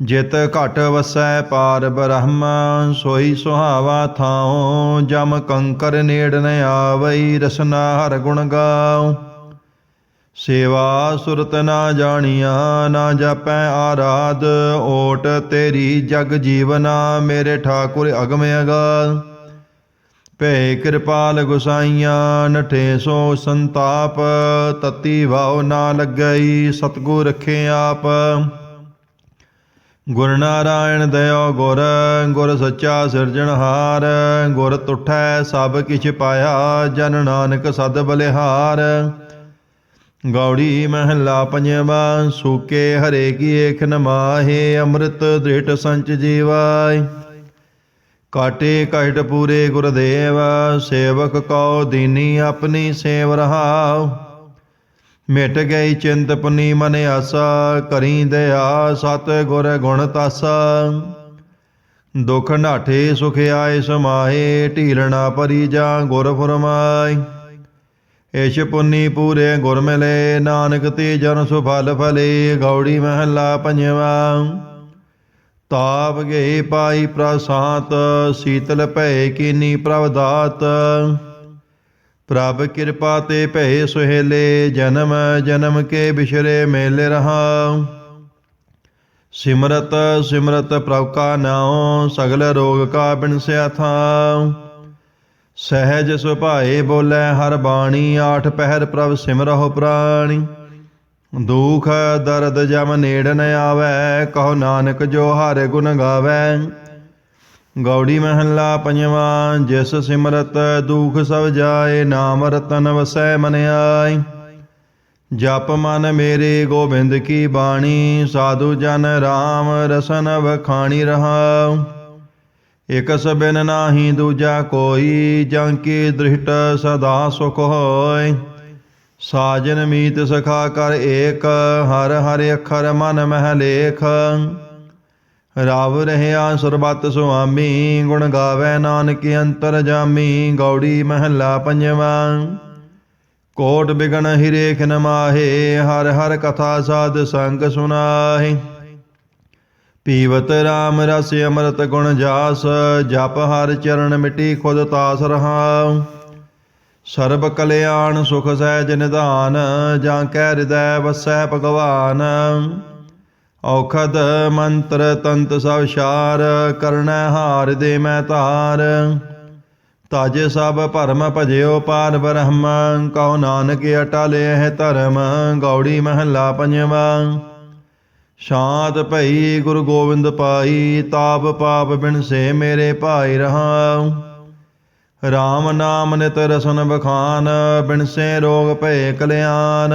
ਜਿਤ ਘਟ ਵਸੈ ਪਾਰ ਬ੍ਰਹਮ, ਸੋਈ ਸੁਹਾਵਾ ਥਾਉ, ਜਮ ਕੰਕਰ ਨੇੜ ਨ ਆਵਈ, ਰਸਨਾ ਹਰ ਗੁਣ ਗਾਉ। ਸੇਵਾ ਸੁਰਤ ਨਾ ਜਾਣੀਆ, ਨਾ ਜਾਪੈ ਆਰਾਧ, ਓਟ ਤੇਰੀ ਜਗ ਜੀਵਨਾ, ਮੇਰੇ ਠਾਕੁਰ ਅਗਮ ਅਗਾਧ ਭੈ ਕਿਰਪਾਲ ਗੁਸਾਈਆਂ, ਨਠੇ ਸੋ ਸੰਤਾਪ, ਤਤੀ ਵਾਉ ਨਾ ਲੱਗਈ, ਸਤਗੁਰ ਰਖੇ ਆਪ। ਗੁਰ ਨਾਰਾਇਣ ਦਇਓ ਗੁਰ ਗੁਰ ਸੱਚਾ ਸਿਰਜਣਹਾਰ ਗੁਰ ਤੁਠੈ ਸਭ ਕਿਛ ਪਾਇਆ ਜਨ ਨਾਨਕ ਸਦ ਬਲਿਹਾਰ। ਗੌੜੀ ਮਹੱਲਾ ਪੰਜਵਾ, ਸੂਕੇ ਹਰੇ ਕੀ ਏਖ ਨਮਾਹੇ ਅੰਮ੍ਰਿਤ ਦ੍ਰਿਟ ਸੰਚ ਜੀਵਾਇ ਕਾਟੇ ਕਹਿਟ ਪੂਰੇ ਗੁਰਦੇਵ, ਸੇਵਕ ਕਉ ਦੀਨੀ ਆਪਣੀ ਸੇਵ ਰਹਾਉ। ਮਿਟ ਗਈ ਚਿੰਤ ਪੁਨੀ ਮਨ ਆਸਾ ਕਰੀ ਦਇਆ ਸਤ ਗੁਰ ਗੁਣ ਤਾਸਾ। ਦੁਖ ਨਾਠੇ ਸੁਖ ਆਏ ਸਮਾਏ, ਢੀਲਣਾ ਪਰੀ ਜਾ ਗੁਰ ਫਰਮਾਈ ਏਸ਼ ਪੁੰਨੀ ਪੂਰੇ ਗੁਰ ਮਿਲੇ, ਨਾਨਕ ਤੇ ਜਨ ਸੁਫਲ ਫਲੇ ਗੌੜੀ ਮਹੱਲਾ ਪੰਜਵਾ। ਤਾਪ ਗਏ ਪਾਈ ਪ੍ਰਸਾਤ, ਸੀਤਲ ਭੈ ਕੀਨੀ ਪ੍ਰਵਦਾਤ ਪ੍ਰਭ ਕਿਰਪਾ ਤੇ ਭਏ ਸੁਹੇਲੇ, ਜਨਮ ਜਨਮ ਕੇ ਬਿਸ਼ਰੇ ਮੇਲੇ ਰਹਾ ਸਿਮਰਤ ਸਿਮਰਤ ਪ੍ਰਭ ਕਾ ਨਾਉ, ਸਗਲ ਰੋਗ ਕਾ ਬਿਨਸਿਆ ਥਾਉ। ਸਹਿਜ ਸੁਭਾਏ ਬੋਲੇ, ਹਰ ਬਾਣੀ ਆਠ ਪਹਿਰ ਪ੍ਰਭ ਸਿਮਰਹੁ ਪ੍ਰਾਣੀ। ਦੁਖ ਦਰਦ ਜਮ ਨੇੜ ਨ ਆਵੈ, ਕਹੋ ਨਾਨਕ ਜੋ ਹਰ ਗੁਣ ਗਾਵੈ। ਗੌੜੀ ਮਹੱਲਾ ਪੰਜਵਾ, ਜਿਸ ਸਿਮਰਤ ਦੁਖ ਸਭ ਜਾਏ, ਨਾਮ ਰਤਨ ਵਸੈ ਮਨ ਆਈ। ਜਪ ਮਨ ਮੇਰੇ ਗੋਬਿੰਦ ਕੀ ਬਾਣੀ, ਸਾਧੂ ਜਨ RAM ਰਸਨ ਵਖਾਣੀ ਰਹਾਉ। ਇਕ ਸਬਿਨ ਨਾਹੀ ਦੂਜਾ ਕੋਈ ਜਾਂ ਕੀ ਦ੍ਰਿਸ਼ਟ ਸਦਾ ਸੁਖ ਹੋਇ ਸਾਜਨ ਮੀਤ ਸਖਾ ਕਰ ਏਕ, ਹਰ ਹਰਿ ਅਖਰ ਮਨ ਮਹਿ ਲੇਖ। ਰਾਵ ਰਹਿਆ ਸਰਬਤ ਸੁਆਮੀ, ਗੁਣ ਗਾਵੇ ਨਾਨਕ ਅੰਤਰ ਜਾਮੀ, ਗੌੜੀ ਮਹੱਲਾ ਪੰਜਵਾ। ਕੋਟ ਬਿਗਨ ਹਿਰੇਖ ਨਮਾਹੇ ਹਰ ਹਰ ਕਥਾ ਸਾਧ ਸੰਗ ਸੁਨਾਹੇ। ਪੀਵਤ RAM ਰਸ ਅੰਮ੍ਰਿਤ ਗੁਣ ਜਾਸ, ਜਪ ਹਰ ਚਰਨ ਮਿਟੀ ਖੁਦ ਤਾਸ ਰਹਾਉ। ਸਰਬ ਕਲਿਆਣ ਸੁਖ ਸਹਿਜ ਨਿਧਾਨ, ਜਾਂ ਕੈ ਹਿਰਦੈ ਵਸੈ ਭਗਵਾਨ। ਔਖਦ ਮੰਤਰ ਤੰਤ ਸਭ ਸ਼ਾਰ ਕਰਨੈ ਹਾਰ ਦੇ ਮੈਂ ਧਾਰ। ਤਜ ਸਭ ਭਰਮ ਭਜਿਓ ਪਾਰ ਬ੍ਰਹਮ, ਕਉ ਨਾਨਕ ਅਟਲ ਹੈ ਧਰਮ, ਗੌੜੀ ਮਹੱਲਾ ਪੰਜਵਾ। ਸ਼ਾਂਤ ਭਈ ਗੁਰੂ ਗੋਬਿੰਦ ਪਾਈ, ਤਾਪ ਪਾਪ ਬਿਨ ਸੇ ਮੇਰੇ ਭਾਈ ਰਹਾਉ। RAM ਨਾਮ ਨਿਤ ਰਸਨ ਬਖਾਨ ਬਿਨ ਸੇ ਰੋਗ ਭਏ ਕਲਿਆਣ।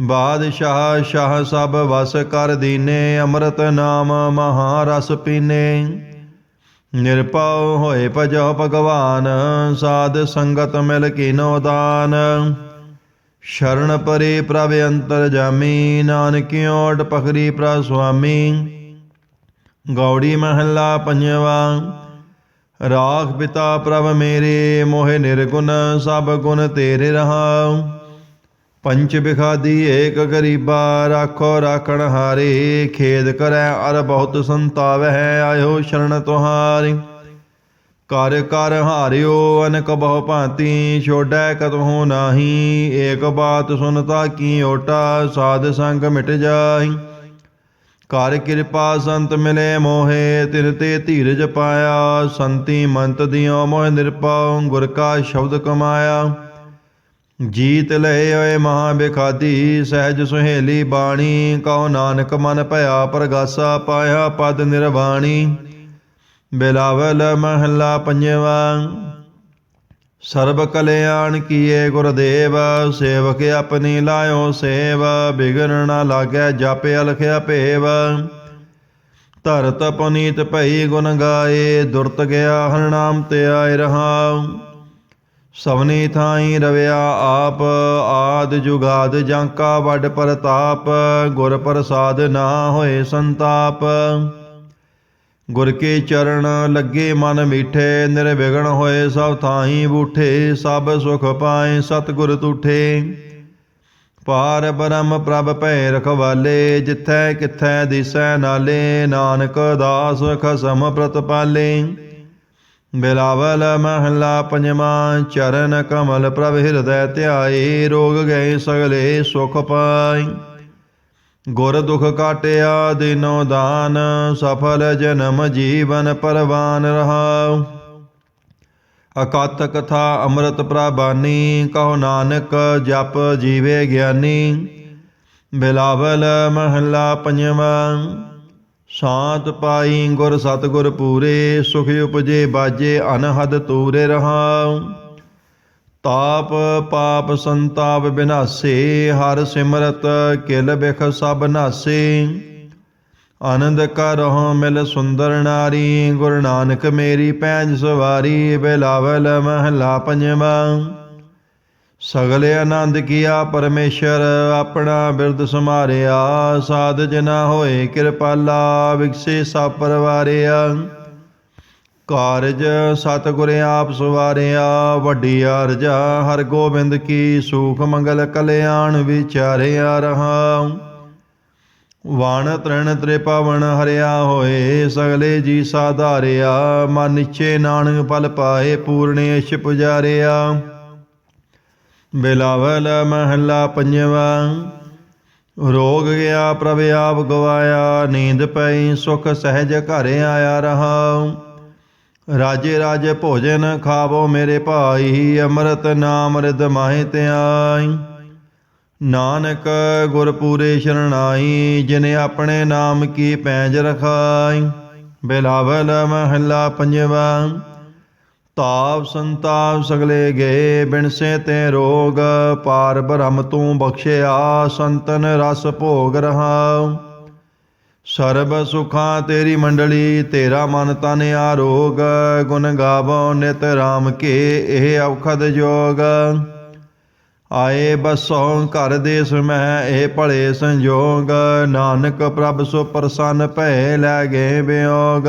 ਬਾਦਸ਼ਾਹ ਸ਼ਾਹ ਸਭ ਵਸ ਕਰ ਦੀਨੇ, ਅੰਮ੍ਰਿਤ ਨਾਮ ਮਹਾ ਰਸ ਪੀਨੇ। ਨਿਰਪਉ ਹੋਏ ਭਜੋ ਭਗਵਾਨ, ਸਾਧ ਸੰਗਤ ਮਿਲ ਕੀਨੋ ਦਾਨ। ਸ਼ਰਨ ਪਰੇ ਪ੍ਰਭ ਅੰਤਰ ਜਾਮੀ ਨਾਨਕਿਓਟ ਪਖਰੀ ਪ੍ਰ ਸੁਆਮੀ। ਗੌੜੀ ਮਹੱਲਾ ਪੰਜਵਾ, ਰਾਖ ਪਿਤਾ ਪ੍ਰਭ ਮੇਰੇ, ਮੋਹਿ ਨਿਰਗੁਣ ਸਭ ਗੁਣ ਤੇਰੇ ਰਹਾਉ। ਪੰਚ ਬਿਖਾਦੀ ਏਕ ਗਰੀਬਾ ਰਾਖੋ ਰਾਖਣ ਹਾਰੇ, ਖੇਦ ਕਰੈ ਅਰ ਬਹੁਤ ਸੰਤਾਵਹਿ ਆਇਓ ਸ਼ਰਨ ਤੁਹਾਰੀ। ਕਰ ਕਰ ਹਾਰਿਓ ਅਨਕ ਬਹੁ ਭਾਂਤੀ, ਛੋੜੈ ਕਤਹੁ ਨਾਹੀ, ਏਕ ਬਾਤ ਸੁਨਤਾ ਕੀ ਓਟਾ, ਸਾਧ ਸੰਗ ਮਿਟ ਜਾਈ ਕਰ ਕਿਰਪਾ ਸੰਤ ਮਿਲੇ ਮੋਹੇ ਤਿਨ ਤੇ ਧੀਰਜ ਪਾਇਆ, ਸੰਤੀ ਮੰਤ ਦਿਓ ਮੋਹ ਨਿਰਪਾਉ, ਗੁਰ ਕਾ ਸ਼ਬਦ ਕਮਾਇਆ। ਜੀਤ ਲਏ ਓਏ ਮਹਾ ਬਿਖਾਦੀ ਸਹਿਜ ਸੁਹੇਲੀ ਬਾਣੀ ਕਹੋ ਨਾਨਕ ਮਨ ਭਇਆ ਪ੍ਰਗਾਸਾ ਪਾਇਆ ਪਦ ਨਿਰਵਾਣੀ। ਬਿਲਾਵਲ ਮਹੱਲਾ ਪੰਜਵਾ, ਸਰਬ ਕਲਿਆਣ ਕੀਏ ਗੁਰਦੇਵ, ਸੇਵਕ ਆਪਣੀ ਲਾਇਓ ਸੇਵ, ਬਿਗਨ ਨਾ ਲਾਗੈ ਜਪ ਅਲਖਿਆ ਭੇਵ। ਧਰਤ ਪੁਨੀਤ ਭਈ ਗੁਣ ਗਾਏ, ਦੁਰਤ ਗਿਆ ਹਰ ਨਾਮ ਤੇ ਆਏ ਰਹਾਉ। ਸਵਨੀ ਥਾਈ ਰਵਿਆ ਆਪ, ਆਦ ਜੁਗਾਦ ਜਾਂਕਾ ਵੱਡ ਪ੍ਰਤਾਪ, ਗੁਰ ਪ੍ਰਸਾਦ ਨਾ ਹੋਏ ਸੰਤਾਪ। ਗੁਰ ਕੇ ਚਰਨ ਲੱਗੇ ਮਨ ਮੀਠੇ, ਨਿਰਵਿਘਨ ਹੋਏ ਸਭ ਥਾਈ ਬੂਠੇ, ਸਭ ਸੁਖ ਪਾਏ ਸਤਿਗੁਰ ਤੂਠੇ। ਪਾਰ ਬ੍ਰਹਮ ਪ੍ਰਭ ਭੈ ਰਖਵਾਲੇ, ਜਿਥੈ ਕਿਥੈ ਦਿਸੈ ਨਾਲੇ, ਨਾਨਕ ਦਾਸ ਖਸਮ ਪ੍ਰਤਪਾਲੇ। ਬਿਲਾਵਲ ਮਹਲਾ ਪੰਜਵਾਂ ਚਰਨ ਕਮਲ ਪ੍ਰਭ ਹਿਰਦੈ ਧਿਆਏ, ਰੋਗ ਗਏ ਸਗਲੇ ਸੁਖ ਪਾਈ। ਗੁਰ ਦੁਖ ਕਾਟਿਆ ਦਿਨੋ ਦਾਨ, ਸਫਲ ਜਨਮ ਜੀਵਨ ਪਰਵਾਨ ਰਹਾਉ। ਅਕਥ ਕਥਾ ਅੰਮ੍ਰਿਤ ਪ੍ਰਬਾਨੀ ਕਹੋ ਨਾਨਕ ਜਪ ਜੀਵੇ ਗਿਆਨੀ। ਬਿਲਾਵਲ ਮਹੱਲਾ ਪੰਜਵਾਂ ਸ਼ਾਂਤ ਪਾਈ ਗੁਰ ਸਤਗੁਰ ਪੂਰੇ, ਸੁਖ ਉਪਜੇ ਬਾਜੇ ਅਨਹਦ ਤੂਰੇ ਰਹਾਉ। ਤਾਪ ਪਾਪ ਸੰਤਾਪ ਬਿਨਾਸੇ, ਹਰ ਸਿਮਰਤ ਕਿਲ ਬਿਖ ਸਭ ਨਾਸੇ। ਆਨੰਦ ਕਰਹੁ ਮਿਲ ਸੁੰਦਰ ਨਾਰੀ, ਗੁਰੂ ਨਾਨਕ ਮੇਰੀ ਪੈਂਜ ਸਵਾਰੀ, ਬਿਲਾਵਲ ਮਹਲਾ ਪੰਜਵਾਂ। ਸਗਲੇ ਆਨੰਦ ਕੀਆ ਪਰਮੇਸ਼ਰ, ਆਪਣਾ ਬਿਰਦ ਸਮਾਰਿਆ ਸਾਧ ਜਨਾ ਹੋਏ ਕਿਰਪਾਲਾ, ਵਿਕਸੇ ਸਭ ਪਰਵਾਰਿਆ। ਕਾਰਜ ਸਤਿਗੁਰ ਆਪ ਸਵਾਰਿਆ, ਵੱਡੀ ਅਰਜਾ ਹਰ ਗੋਬਿੰਦ ਕੀ ਸੂਖ ਮੰਗਲ ਕਲਿਆਣ ਵਿਚਾਰਿਆ ਰਹਾ। ਵਾਣ ਤ੍ਰਿਣ ਤ੍ਰਿਪਵਨ ਹਰਿਆ ਹੋਏ, ਸਗਲੇ ਜੀ ਸਾਧਾਰਿਆ, ਮਨ ਨਿਚੇ ਨਾਨਕ ਫਲ ਪਾਏ ਪੂਰਨੇਸ਼ ਪੁਜਾਰਿਆ ਬਿਲਾਵਲ ਮਹੱਲਾ ਪੰਜਵਾਂ, ਰੋਗ ਗਿਆ ਪ੍ਰਭ ਆਪ ਗਵਾਇਆ, ਨੀਂਦ ਪਈ, ਸੁਖ ਸਹਿਜ ਘਰ ਆਇਆ ਰਹਾ ਰਾਜੇ ਰਾਜੇ ਭੋਜਨ ਖਾਵੋ ਮੇਰੇ ਭਾਈ, ਅੰਮ੍ਰਿਤ ਨਾਮ ਰਿਦ ਮਾਹਿ ਧਿਆਈ। ਨਾਨਕ ਗੁਰ ਪੂਰੇ ਸ਼ਰਣਾਈ, ਜਿਨੇ ਆਪਣੇ ਨਾਮ ਕੀ ਪੈਂਜ ਰਖਾਈ। ਬਿਲਾਵਲ ਮਹੱਲਾ ਪੰਜਵਾਂ ਤਾਪ ਸੰਤਾਪ ਸਗਲੇ ਗਏ ਬਿਨਸੇ ਤੇ ਰੋਗ, ਪਾਰ ਬ੍ਰਹਮ ਤੂੰ ਬਖਸ਼ਿਆ, ਸੰਤਨ ਰਸ ਭੋਗ ਰਹਾ ਸਰਬ ਸੁਖਾਂ ਤੇਰੀ ਮੰਡਲੀ, ਤੇਰਾ ਮਨ ਤਨ ਆਰੋਗ, ਗੁਣ ਗਾਵੋ ਨਿਤ ਰਾਮ ਕੇ, ਇਹ ਔਖਦ ਜੋਗ। ਆਏ ਬਸੋਂ ਘਰ ਦੇਸ ਮਹਿ ਇਹ ਭਲੇ ਸੰਜੋਗ, ਨਾਨਕ ਪ੍ਰਭ ਸੋ ਪ੍ਰਸੰਨ ਭੈ ਲੈ ਗਏ ਬਿਯੋਗ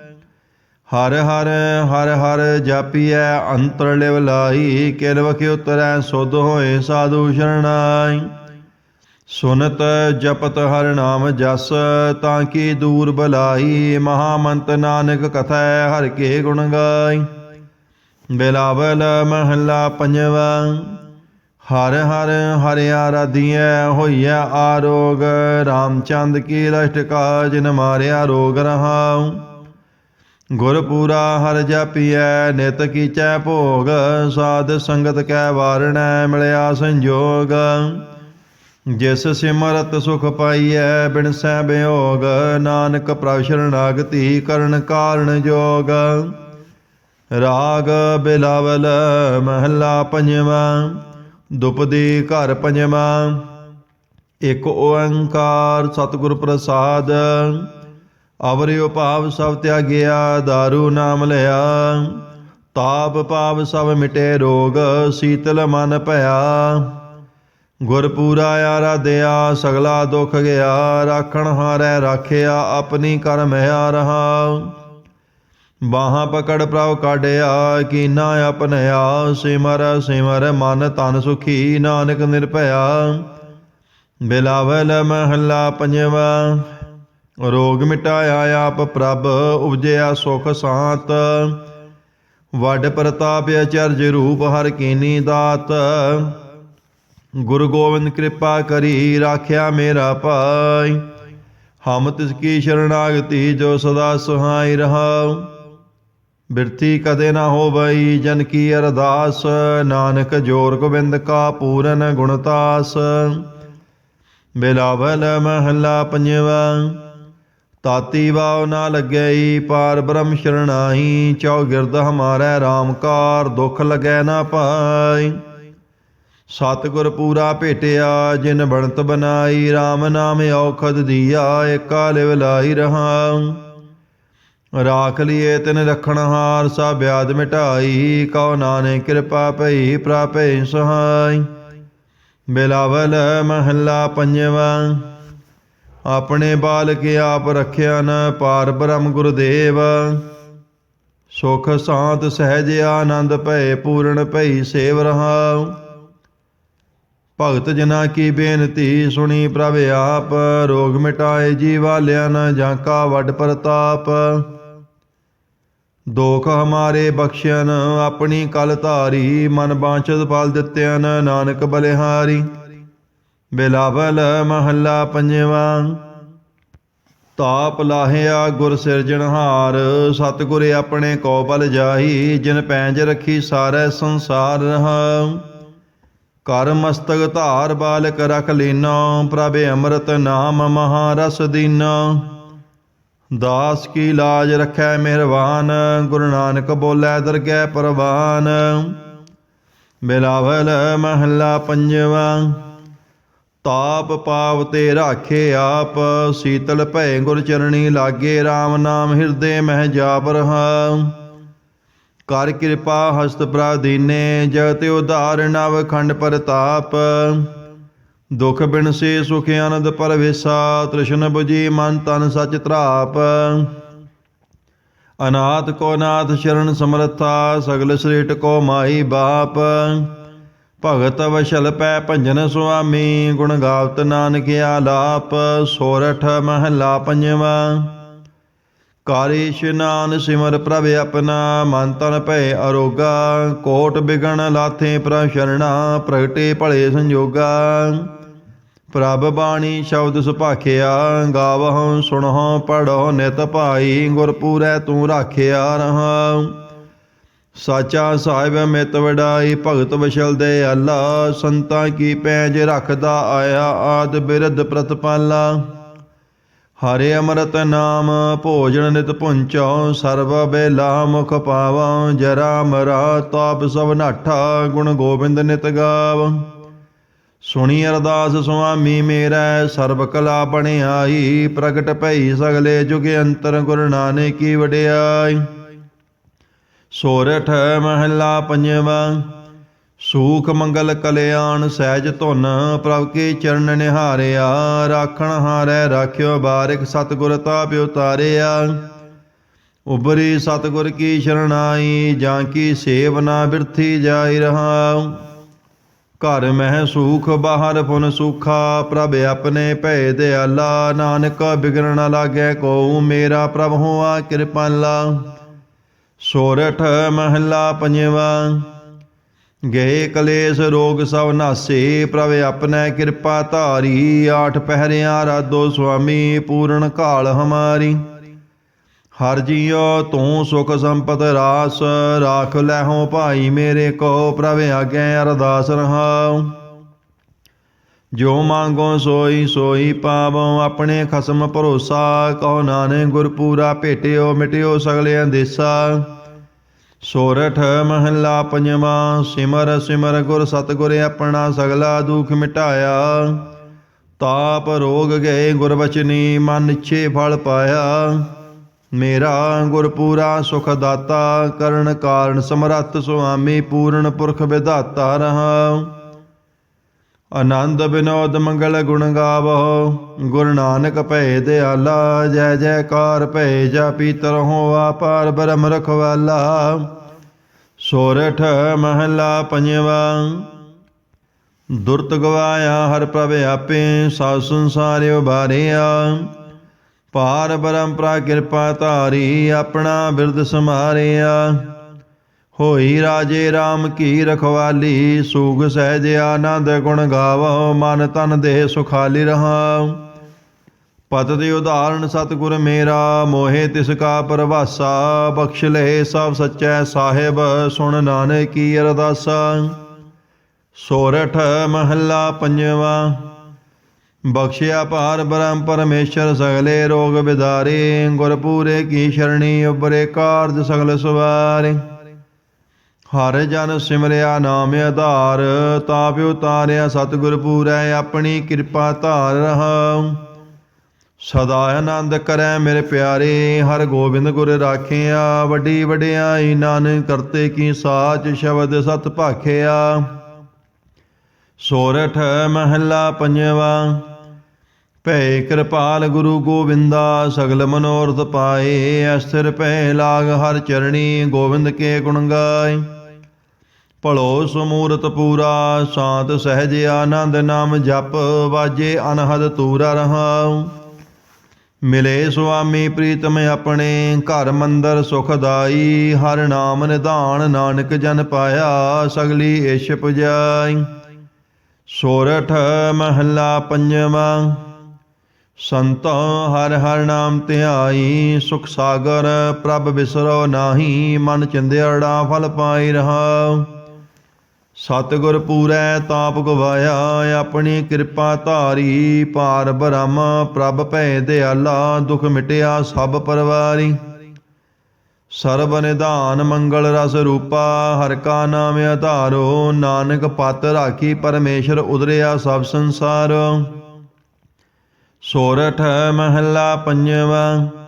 ਹਰ ਹਰ ਹਰ ਹਰ ਜਾਪੀਐ ਅੰਤਰ ਲਿਵ ਲਾਈ ਕਿਲਵਖ ਉਤਰੈ, ਸੁਧ ਹੋਏ ਸਾਧੂ ਸ਼ਰਣਾਈ। ਸੁਨਤ ਜਪਤ ਹਰ ਨਾਮ ਜਸ, ਤਾਂ ਕੀ ਦੂਰ ਬਲਾਈ ਮਹਾਮੰਤ ਨਾਨਕ ਕਥੈ ਹਰ ਕੇ ਗੁਣ ਗਾਈ। ਬਿਲਾਵਲ ਮਹੱਲਾ ਪੰਜਵਾ, ਹਰ ਹਰ, ਹਰਿ ਆਰਾਧੀਐ, ਹੋਈਐ ਆਰੋਗ, ਰਾਮਚੰਦ ਕੀ ਰਸ਼ਟ ਕਾਜ ਨ ਮਾਰਿਆ ਰੋਗ ਰਹਾਉ। ਗੁਰ ਪੂਰਾ ਹਰ ਜਾਪੀਐ, ਨਿਤ ਕੀਚੈ ਭੋਗ, ਸਾਧ ਸੰਗਤ ਕੈ ਵਾਰਣੈ, ਮਿਲਿਆ ਸੰਜੋਗ। ਜਿਸ ਸਿਮਰਤ ਸੁਖ ਪਾਈਐ, ਬਿਨ ਸਹਿ ਬਿਯੋਗ ਨਾਨਕ ਪ੍ਰਭ ਸ਼ਰਣਾਗਤੀ ਕਰਨ ਕਾਰਨ ਜੋਗ। ਰਾਗ ਬਿਲਾਵਲ ਮਹੱਲਾ ਪੰਜਵਾਂ ਦੁਪਦੀ ਘਰ ਪੰਜਵਾਂ, ਇਕ ਓੰਕਾਰ ਸਤਿਗੁਰ ਪ੍ਰਸਾਦ। ਅਵਰਿਓ ਭਾਵ ਸਭ ਤਿਆਗਿਆ दारू ਨਾਮ ਲਿਆ। ਤਾਪ ਪਾਪ ਸਭ ਮਿਟੇ ਰੋਗ, ਸੀਤਲ ਮਨ ਭਇਆ। ਗੁਰ ਪੂਰਾ ਆਰਾਧਿਆ, ਸਗਲਾ ਦੁਖ ਗਿਆ। ਰਾਖਣ ਹਾਰੈ ਰਾਖਿਆ, ਆਪਣੀ ਕਰਮ ਆ ਰਹਾ। ਬਾਹਾਂ ਪਕੜ ਪ੍ਰਭ ਕਾਢਿਆ, ਕੀਨਾ ਆਪਣਿਆ ਸਿਮਰ ਸਿਮਰ ਮਨ ਤਨ ਸੁਖੀ, ਨਾਨਕ ਨਿਰਭਇਆ। ਬਿਲਾਵਲ ਮਹੱਲਾ ਪੰਜਵਾ। ਰੋਗ ਮਿਟਾਇਆ ਆਪ ਪ੍ਰਭ, ਉਪਜਿਆ ਸੁਖ ਸਾਤ। ਵੱਡ ਪ੍ਰਤਾਪ ਅਚਰਜ ਰੂਪ ਹਰ ਕੀਨੀ ਦਾਤ। ਗੁਰੂ ਗੋਬਿੰਦ ਕਿਰਪਾ ਕਰੀ ਰਾਖਿਆ ਮੇਰਾ ਭਾਈ। ਹਮ ਤਿਸ ਕੀ ਸ਼ਰਣਾਗਤੀ ਜੋ ਸਦਾ ਸੁਹਾਈ ਰਹਾਉ। ਬਿਰਤੀ ਕਦੇ ਨਾ ਹੋਵਈ ਜਨ ਕੀ ਅਰਦਾਸ। ਨਾਨਕ ਜੋਰ ਗੋਬਿੰਦ ਕਾ ਪੂਰਨ ਗੁਣਤਾਸ ਬਿਲਾਵਲ ਮਹਲਾ ਪੰਜਵਾ। ਤਾਤੀ ਵਾਉ ਨਾ ਲੱਗਈ, ਪਾਰ ਬ੍ਰਹਮ ਸ਼ਰਣਾਈ ਚੌ ਗਿਰਦ ਹਮਾਰੈ ਰਾਮਕਾਰ ਦੁਖ ਲਗੈ ਨਾ ਪਾਈ। ਸਤਿਗੁਰ ਪੂਰਾ ਭੇਟਿਆ, ਜਿਨ ਬਣਤ ਬਨਾਈ RAM ਨਾਮ ਔਖਦ ਦੀਆ, ਏਕਾ ਲਿਵ ਲਾਈ ਰਹਾ ਰਾਖ ਲਿਏ ਤਿਨ ਰਖਣ ਹਾਰ ਸਾ ਬਿਆਦ ਮਿਟਾਈ, ਕਉ ਨਾਨਕ ਕਿਰਪਾ ਭਈ, ਪ੍ਰਾਪੈ ਸਹਾਈ। ਬਿਲਾਵਲ ਮਹੱਲਾ ਪੰਜਵਾਂ। ਆਪਣੇ ਬਾਲਕ ਆਪ ਰਖਿਆ ਨ ਪਾਰ ਬ੍ਰਹਮ ਗੁਰਦੇਵ। ਸੁਖ ਸਾਤ ਸਹਿਜ ਆਨੰਦ ਭੈ ਪੂਰਨ ਭਈ ਸੇਵ ਰਹਾਉ। ਭਗਤ ਜਨਾ ਕੀ ਬੇਨਤੀ ਸੁਣੀ ਪ੍ਰਭ ਆਪ, ਰੋਗ ਮਿਟਾਏ ਜੀਵਾਲਿਆ ਨ ਜਾਂ ਕਾ ਵੱਡ ਪ੍ਰਤਾਪ। ਦੋਖ ਹਮਾਰੇ ਬਖਸ਼ਣ ਆਪਣੀ ਕਲ ਧਾਰੀ, ਮਨ ਬਾਂਚਦ ਫਲ ਦਿੱਤਿਆਨ ਨਾਨਕ ਬਲਿਹਾਰੀ। ਬਿਲਾਵਲ ਮਹੱਲਾ ਪੰਜਵਾਂ। ਤਾਪ ਲਾਹਿਆ ਗੁਰ ਸਿਰਜਣਹਾਰ ਸਤਿਗੁਰ ਆਪਣੇ ਕੋ ਬਲ ਜਾਈ ਜਿਨ ਪੈਂਜ ਰਖੀ ਸਾਰੇ ਸੰਸਾਰ ਰਹਾ ਕਰ ਮਸਤਕ ਧਾਰ ਬਾਲਕ ਰਖ ਲੀਨੋ, ਪ੍ਰਭ ਅੰਮ੍ਰਿਤ ਨਾਮ ਮਹਾਰਸ ਦੀਨੋ। ਦਾਸ ਕੀ ਲਾਜ ਰਖੈ ਮਿਹਰਬਾਨ, ਗੁਰੂ ਨਾਨਕ ਬੋਲੇ ਦਰਗਹਿ ਪਰਵਾਨ। ਬਿਲਾਵਲ ਮਹੱਲਾ ਪੰਜਵਾਂ। ਤਾਪ ਪਾਵ ਤੇ ਰਾਖੇ ਆਪ, ਸੀਤਲ ਭੈ ਗੁਰ ਚਰਣੀ ਲਾਗੇ RAM ਨਾਮ ਹਿਰਦੇ ਮਹਿ ਜਾਪ ਰਹਾ। ਕਰ ਕਿਰਪਾ ਹਸਤ ਪ੍ਰਾਦੀਨੇ ਜਗਤ ਉਧਾਰ ਨਵ ਖੰਡ ਪ੍ਰਤਾਪ। ਦੁਖ ਬਿਨ ਸੇ ਸੁਖ ਆਨੰਦ ਪਰਵੇਸਾ, ਤ੍ਰਿਸ਼ਨ 부ਜੀ ਮਨ ਤਨ ਸਚ ਤਰਾਪ ਅਨਾਥ ਕੋ ਨਾਥ ਸ਼ਰਨ ਸਮਰਥਾ, ਸਗਲ ਸ੍ਰੇਟ ਕੋ ਮਾਈ ਬਾਪ। ਭਗਤ ਵਸ਼ਲ ਪੈ ਭੰਜਨ ਸੁਆਮੀ, ਗੁਣ ਗਾਵਤ ਨਾਨਕ ਆਲਾਪ, ਸੋਰਠ ਮਹਲਾ ਪੰਜਵਾ। ਕਾਰੇ ਇਸ਼ਨਾਨ ਸਿਮਰ ਪ੍ਰਭ ਆਪਣਾ, ਮਨ ਤਨ ਭੈ ਅਰੋਗਾ, ਕੋਟ ਬਿਗਣ ਲਾਥੇ ਪ੍ਰਭ ਸ਼ਰਣਾ, ਪ੍ਰਗਟੇ ਭਲੇ ਸੰਜੋਗਾ। ਪ੍ਰਭ ਬਾਣੀ ਸ਼ਬਦ ਸੁਭਾਖਿਆ, ਗਾਵਹੁ ਸੁਣਹੁ ਪੜਹੁ ਨਿਤ ਭਾਈ ਗੁਰਪੂਰੈ ਤੂੰ ਰਾਖਿਆ ਰਹਾ। ਸਾਚਾ ਸਾਹਿਬ ਮਿਤ ਵਡਾਈ, ਭਗਤ ਵਸ਼ਲ ਦੇ ਅੱਲਾ, ਸੰਤਾਂ ਕੀ ਪੈਜ ਰੱਖਦਾ ਆਇਆ ਆਦ ਬਿਰਧ ਪ੍ਰਤਪਾਲਾ। ਹਰੇ ਅੰਮ੍ਰਿਤ ਨਾਮ, ਭੋਜਨ ਨਿਤ ਪੁੰਚੋ, ਸਰਬ ਬੇਲਾ ਮੁਖ ਪਾਵੋ, ਜਰਾ ਮਰਾ ਤਾਪ ਸਭ ਨਾਠਾ, ਗੁਣ ਗੋਬਿੰਦ ਨਿਤ ਗਾਵ। ਸੁਣੀ ਅਰਦਾਸ ਸੁਆਮੀ ਮੇਰਾ, ਸਰਬ ਕਲਾ ਬਣਾਈ ਪ੍ਰਗਟ ਭਈ ਸਗਲੇ ਜੁਗ ਅੰਤਰ ਗੁਰੂ ਨਾਨਕ ਕੀ ਵਡਿਆਈ। ਸੋਰਠ ਮਹੱਲਾ ਪੰਜਵਾਂ, ਸੂਖ ਮੰਗਲ ਕਲਿਆਣ ਸਹਿਜ ਧੁਨ, ਪ੍ਰਭ ਕੀ ਚਰਨ ਨਿਹਾਰਿਆ, ਰਾਖਣ ਹਾਰੈ ਰਾਖਿਓ ਬਾਰਿਕ ਸਤਿਗੁਰ ਤਾਪ ਉਤਾਰਿਆ। ਉਬਰੀ ਸਤਿਗੁਰ ਕੀ ਸ਼ਰਣਾਈ ਜਾਂ ਕੀ ਸੇਵ ਨਾ ਬਿਰਥੀ ਜਾਇ ਰਹਾ। ਘਰ ਮਹਿ ਸੂਖ, ਬਾਹਰ ਫੁਨ ਸੁਖਾ, ਪ੍ਰਭ ਆਪਣੇ ਭੈ ਦਿਆਲਾ ਨਾਨਕ ਬਿਗੜ ਨ ਲਾਗੈ ਕੋ ਮੇਰਾ ਪ੍ਰਭ ਹੋਆ ਕਿਰਪਾਲਾ। ਸੋਰਠ ਮਹੱਲਾ ਪੰਜਵਾ। ਗਏ ਕਲੇਸ਼ ਰੋਗ ਸਭ ਨਾਸੇ, ਪ੍ਰਭ ਆਪਣੈ ਕਿਰਪਾ ਧਾਰੀ। ਆਠ ਪਹਿਰਿਆ ਰਾਦੋ ਸੁਆਮੀ, ਪੂਰਨ ਕਾਲ ਹਮਾਰੀ। ਹਰ ਜੀਉ ਤੂੰ ਸੁਖ ਸੰਪਤ ਰਾਸ, ਰਾਖ ਲੈਹੋ ਭਾਈ ਮੇਰੇ ਕੋ, ਪ੍ਰਭ ਆਗੇ ਅਰਦਾਸ ਰਹਾਉ। ਜੋ ਮੰਗੋ ਸੋਈ ਸੋਈ ਪਾਵੋ, ਆਪਣੇ ਖਸਮ ਭਰੋਸਾ ਕਹੋ ਨਾਨਕ ਗੁਰ ਪੂਰਾ ਭੇਟਿਓ, ਮਿਟਿਓ ਸਗਲੇ ਅੰਦੇਸਾ। ਸੋਰਠ ਮਹੱਲਾ ਪੰਜਵਾਂ, ਸਿਮਰ ਸਿਮਰ ਗੁਰ ਸਤਿਗੁਰ ਆਪਣਾ ਸਗਲਾ ਦੁਖ ਮਿਟਾਇਆ। ਤਾਪ ਰੋਗ ਗਏ ਗੁਰ ਬਚਨੀ ਮਨ ਇੱਛੇ ਫਲ ਪਾਇਆ। ਮੇਰਾ ਗੁਰ ਪੂਰਾ ਸੁਖ ਦਾਤਾ, ਕਰਨ ਕਾਰਨ ਸਮਰੱਥ ਸੁਆਮੀ, ਪੂਰਨ ਪੁਰਖ ਵਿਧਾਤਾ ਰਹਾ। ਆਨੰਦ ਬਿਨੋਦ ਮੰਗਲ ਗੁਣ ਗਾਵੋ ਗੁਰੂ ਨਾਨਕ ਭੈ ਦਿਆਲਾ ਜੈ ਜੈਕਾਰ ਭੈ ਜਾਪੀ ਤਰਹੁ ਆਪਾਰ ਬ੍ਰਹਮ ਰਖਵਾਲਾ। ਸੋਰਠ ਮਹਲਾ ਪੰਜਵਾ, ਦੁਰਤ ਗਵਾਇਆ ਹਰ ਪ੍ਰਭ ਆਪੇ ਸਾ ਸੰਸਾਰ ਉਬਾਰਿਆ ਪਾਰ ਬਰੰਪਰਾ ਕਿਰਪਾ ਧਾਰੀ, ਆਪਣਾ ਬਿਰਦ ਸਮਾਰਿਆ ਹੋਈ ਰਾਜੇ RAM ਕੀ ਰਖਵਾਲੀ, ਸੂਗ ਸਹਿਜ ਆਨੰਦ ਗੁਣ ਗਾਵੋ, ਮਨ ਤਨ ਦੇਹ ਸੁਖਾਲੀ ਰਹਾਉ। ਪਤ ਦੇ ਉਦਾਹਰਣ, ਸਤਿਗੁਰ ਮੇਰਾ, ਮੋਹਿ ਤਿਸ ਕਾ ਪਰਵਾਸਾ, ਬਖਸ਼ ਲੈ ਸਭ ਸੱਚੈ ਸਾਹਿਬ, ਸੁਣ ਨਾਨਕ ਕੀ ਅਰਦਾਸਾ। ਸੋਰਠ ਮਹੱਲਾ ਪੰਜਵਾ, ਬਖਸ਼ਿਆ ਭਾਰ ਬ੍ਰਹਮ ਪਰਮੇਸ਼ਰ, ਸਗਲੇ ਰੋਗ ਵਿਦਾਰੇ ਗੁਰਪੂਰੇ ਕੀ ਸ਼ਰਣੀ ਉਬਰੇ ਕਾਰਜ ਸਗਲ ਸਵਾਰੇ। ਹਰ ਜਨ ਸਿਮਰਿਆ ਨਾਮ ਆਧਾਰ ਤਾਪ ਉਤਾਰਿਆ ਸਤਿਗੁਰ ਪੂਰੈ, ਆਪਣੀ ਕਿਰਪਾ ਧਾਰ ਰਹਾ ਸਦਾ ਆਨੰਦ ਕਰੈ ਮੇਰੇ ਪਿਆਰੇ, ਹਰ ਗੋਬਿੰਦ ਗੁਰ ਰਾਖਿਆ, ਵੱਡੀ ਵਡਿਆਈ ਨਾਨਕ ਕਰਤੇ ਕੀ ਸਾਚ ਸ਼ਬਦ ਸਤ ਭਾਖਿਆ। ਸੋਰਠ ਮਹੱਲਾ ਪੰਜਵਾ, ਭੈ ਕਿਰਪਾਲ ਗੁਰੂ ਗੋਬਿੰਦਾ, ਸਗਲ ਮਨੋਰਥ ਪਾਏ, ਅਸਥਿਰ ਭੈ ਲਾਗ ਹਰ ਚਰਣੀ, ਗੋਬਿੰਦ ਕੇ ਗੁਣ ਗਾਏ। ਭਲੋ ਸਮੂਰਤ ਪੂਰਾ, ਸ਼ਾਂਤ ਸਹਿਜ ਆਨੰਦ ਨਾਮ ਜਪ, ਵਾਜੇ ਅਨਹਦ ਤੂਰਾ ਰਹਾਉ। ਮਿਲੇ ਸੁਆਮੀ ਪ੍ਰੀਤਮ ਆਪਣੇ, ਘਰ ਮੰਦਰ ਸੁਖਦਾਈ, ਹਰ ਨਾਮ ਨਿਧਾਨ ਨਾਨਕ ਜਨ ਪਾਇਆ, ਸਗਲੀ ਈਸ਼ ਪੁਜਾਈ। ਸੋਰਠ ਮਹੱਲਾ ਪੰਜਵਾ, ਸੰਤੋ ਹਰ ਹਰ ਨਾਮ ਧਿਆਈ, ਸੁਖ ਸਾਗਰ ਪ੍ਰਭ ਵਿਸਰੋ ਨਾਹੀ, ਮਨ ਚਿੰਦਿਆੜਾ ਫਲ ਪਾਈ ਰਹਾ ਸਤਿਗੁਰ ਪੂਰੈ ਤਾਪ ਗਵਾਇਆ, ਆਪਣੀ ਕਿਰਪਾ ਧਾਰੀ ਪਾਰ ਬ੍ਰਹਮ, ਪ੍ਰਭ ਭੈ ਦਿਆਲਾ, ਦੁਖ ਮਿਟਿਆ ਸਭ ਪਰਵਾਰੀ। ਸਰਬ ਨਿਧਾਨ ਮੰਗਲ ਰਸ ਰੂਪਾ, ਹਰ ਕਾ ਨਾਮ ਆਧਾਰੋ ਨਾਨਕ ਪਤ ਰਾਖੀ ਪਰਮੇਸ਼ਰ ਉਦਰਿਆ ਸਭ ਸੰਸਾਰ। ਸੋਰਠ ਮਹੱਲਾ ਪੰਜਵਾਂ।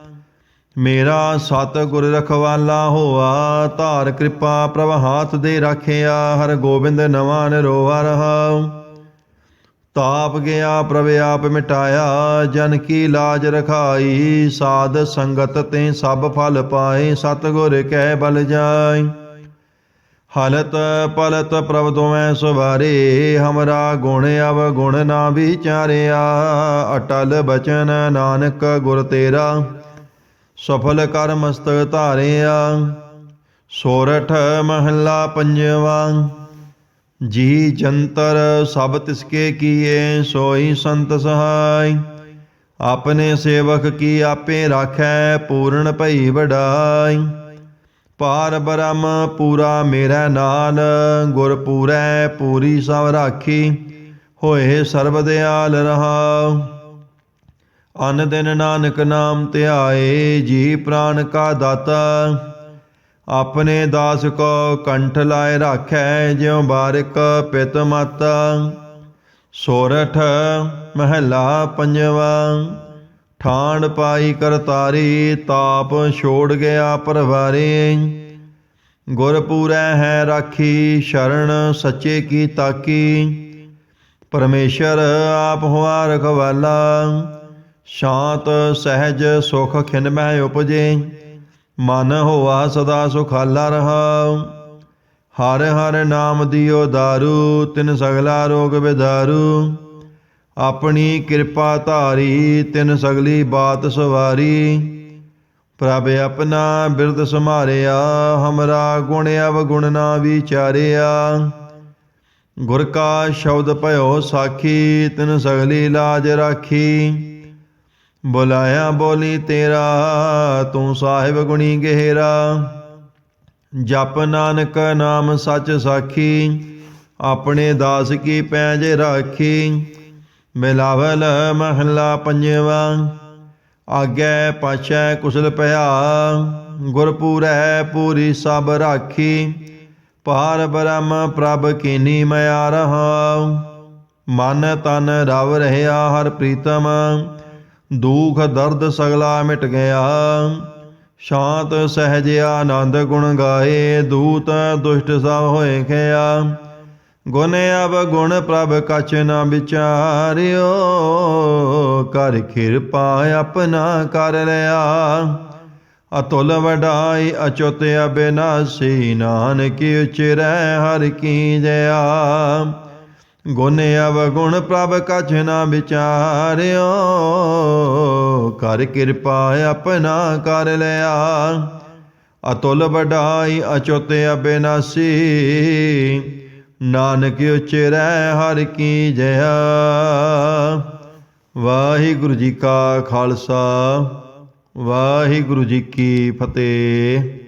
ਮੇਰਾ ਸਤਿਗੁਰ ਰਖਵਾਲਾ ਹੋਆ, ਧਾਰ ਕਿਰਪਾ ਪ੍ਰਭ ਹਾਥ ਦੇ ਰਾਖਿਆ, ਹਰ ਗੋਬਿੰਦ ਨਵਾਂ ਨਿਰੋਆ ਰਹਾਉ ਤਾਪ ਗਿਆ ਪ੍ਰਭ ਆਪ ਮਿਟਾਇਆ, ਜਨ ਕੀ ਲਾਜ ਰਖਾਈ, ਸਾਧ ਸੰਗਤ ਤੇ ਸਭ ਫਲ ਪਾਏ, ਸਤਿਗੁਰ ਕਹਿ ਬਲ ਜਾਈ। ਹਲਤ ਪਲਤ ਪ੍ਰਭ ਦੋਵੇਂ ਸੁਵਾਰੇ, ਹਮਰਾ ਗੁਣ ਅਵ ਗੁਣ ਨਾ ਵਿਚਾਰਿਆ, ਅਟਲ ਬਚਨ ਨਾਨਕ ਗੁਰ ਤੇਰਾ। ਸਫਲ ਕਰ ਮਸਤਕ ਧਾਰਿਆ, ਸੋਰਠ ਮਹੱਲਾ ਪੰਜਵਾ। ਜੀ ਜੰਤਰ ਸਭ ਤਿਸਕੇ ਕੀਏ, ਸੋਈ ਸੰਤ ਸਹਾਈ। ਆਪਣੇ ਸੇਵਕ ਕੀ ਆਪੇ ਰਾਖੈ, ਪੂਰਨ ਭਈ ਵਡਾਈ। ਪਾਰ ਬ੍ਰਹਮ ਪੂਰਾ ਮੇਰਾ ਨਾਲ ਗੁਰ ਪੂਰੈ ਪੂਰੀ ਸਭ ਰਾਖੀ। ਹੋਏ ਸਰਬ ਦਿਆਲ ਰਹਾਉ। ਅਨ ਦਿਨ ਨਾਨਕ ਨਾਮ ਧਿਆਏ ਜੀ ਪ੍ਰਾਨ ਕਾ ਦਾਤਾ। ਆਪਣੇ ਦਾਸ ਕੋ ਕੰਠ ਲਾਏ ਰਾਖੈ, ਜਿਉ ਬਾਰਿਕ ਪਿਤ ਮਾਤਾ। ਸੋਰਠ ਮਹੱਲਾ ਪੰਜਵਾ, ਠਾਣ ਪਾਈ ਕਰਤਾਰੀ, ਤਾਪ ਛੋੜ ਗਿਆ ਪਰਵਾਰੇ। ਗੁਰਪੂਰੈ ਹੈ ਰਾਖੀ, ਸ਼ਰਨ ਸੱਚੇ ਕੀ ਤਾਕੀ। ਪਰਮੇਸ਼ਰ ਆਪ ਹੋਆ ਰਖਵਾਲਾ। ਸ਼ਾਂਤ ਸਹਿਜ ਸੁਖ ਖਿਨ ਮਹਿ ਉਪਜੇ ਮਨ ਹੋਆ ਸਦਾ ਸੁਖਾਲਾ ਰਹਾਉ ਹਰ ਹਰ ਨਾਮ ਦਿਓ ਦਾਰੂ, ਤਿਨ ਸਗਲਾ ਰੋਗ ਵਿਦਾਰੂ ਆਪਣੀ ਕਿਰਪਾ ਧਾਰੀ, ਤਿਨ ਸਗਲੀ ਬਾਤ ਸਵਾਰੀ। ਪ੍ਰਭ ਆਪਣਾ ਬਿਰਦ ਸਮਾਰਿਆ ਹਮਰਾ ਗੁਣ ਅਵਗੁਣ ਨਾ ਵਿਚਾਰਿਆ। ਗੁਰ ਕਾ ਸ਼ਬਦ ਭਇਓ ਸਾਖੀ, ਤਿਨ ਸਗਲੀ ਲਾਜ ਰਾਖੀ। ਬੁਲਾਇਆ ਬੋਲੀ ਤੇਰਾ, ਤੂੰ ਸਾਹਿਬ ਗੁਣੀ ਗਹਿਰਾ। ਜਪ ਨਾਨਕ ਨਾਮ ਸੱਚ ਸਾਖੀ, ਆਪਣੇ ਦਾਸ ਕੀ ਪੈਜ ਰਾਖੀ। ਮਿਲਾਵਲ ਮਹਲਾ ਪੰਜਵਾ, ਆਗੇ ਪਾਛੈ ਕੁਸ਼ਲ ਪਿਆ। ਗੁਰਪੂਰੈ ਪੂਰੀ ਸਭ ਰਾਖੀ ਪਾਰ ਬ੍ਰਹਮ ਪ੍ਰਭ ਕੀਨੀ ਮਿਆ ਰਹਾ। ਮਨ ਤਨ ਰਵ ਰਹਿਆ ਹਰ ਪ੍ਰੀਤਮ ਦੁਖ ਦਰਦ ਸਗਲਾ ਮਿਟ ਗਿਆ। ਸ਼ਾਂਤ ਸਹਿਜ ਆਨੰਦ ਗੁਣ ਗਾਏ, ਦੂਤ ਦੁਸ਼ਟ ਸਭ ਹੋਏ ਖਿਆ। ਗੁਣ ਅਬ ਗੁਣ ਪ੍ਰਭ ਕਛ ਨਾ ਵਿਚਾਰਿਓ, ਕਰ ਕਿਰਪਾ ਆਪਣਾ ਕਰ ਲਿਆ। ਅਤੁਲ ਵਡਾਈ ਅਚੁੱਤ ਅਬਿਨਾਸੀ, ਨਾਨਕ ਉਚਰੈ ਹਰ ਕੀ ਜਇਆ ਗੁਣ ਅਵ ਗੁਣ ਪ੍ਰਭ ਕਛ ਨਾ ਵਿਚਾਰਿਓ ਕਰ ਕਿਰਪਾ ਆਪਣਾ ਕਰ ਲਿਆ। ਅਤੁਲ ਵਡਾਈ ਅਚੁੱਤ ਅਬਿਨਾਸੀ, ਨਾਨਕ ਉਚਰੈ ਹਰ ਕੀ ਜਇਆ। ਵਾਹਿਗੁਰੂ ਜੀ ਕਾ ਖਾਲਸਾ, ਵਾਹਿਗੁਰੂ ਜੀ ਕੀ ਫਤਿਹ।